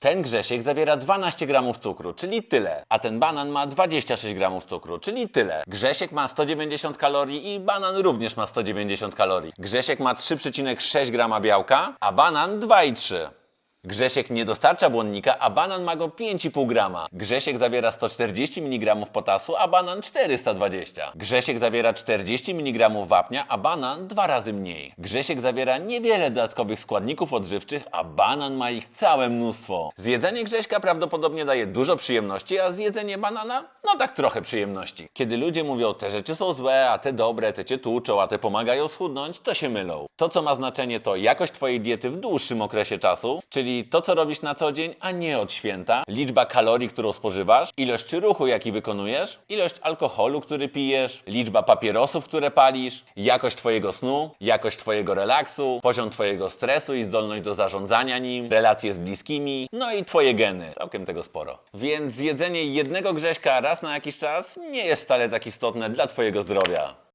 Ten Grzesiek zawiera 12 gramów cukru, czyli tyle, a ten banan ma 26 gramów cukru, czyli tyle. Grzesiek ma 190 kalorii i banan również ma 190 kalorii. Grzesiek ma 3,6 grama białka, a banan 2,3. Grzesiek nie dostarcza błonnika, a banan ma go 5,5 grama. Grzesiek zawiera 140 mg potasu, a banan 420. Grzesiek zawiera 40 mg wapnia, a banan dwa razy mniej. Grzesiek zawiera niewiele dodatkowych składników odżywczych, a banan ma ich całe mnóstwo. Zjedzenie Grześka prawdopodobnie daje dużo przyjemności, a zjedzenie banana, no tak trochę przyjemności. Kiedy ludzie mówią, te rzeczy są złe, a te dobre, te cię tłuczą, a te pomagają schudnąć, to się mylą. To, co ma znaczenie, to jakość twojej diety w dłuższym okresie czasu, czyli to, co robisz na co dzień, a nie od święta, liczba kalorii, którą spożywasz, ilość ruchu, jaki wykonujesz, ilość alkoholu, który pijesz, liczba papierosów, które palisz, jakość twojego snu, jakość twojego relaksu, poziom twojego stresu i zdolność do zarządzania nim, relacje z bliskimi, no i twoje geny. Całkiem tego sporo. Więc jedzenie jednego grześka raz na jakiś czas nie jest wcale tak istotne dla twojego zdrowia.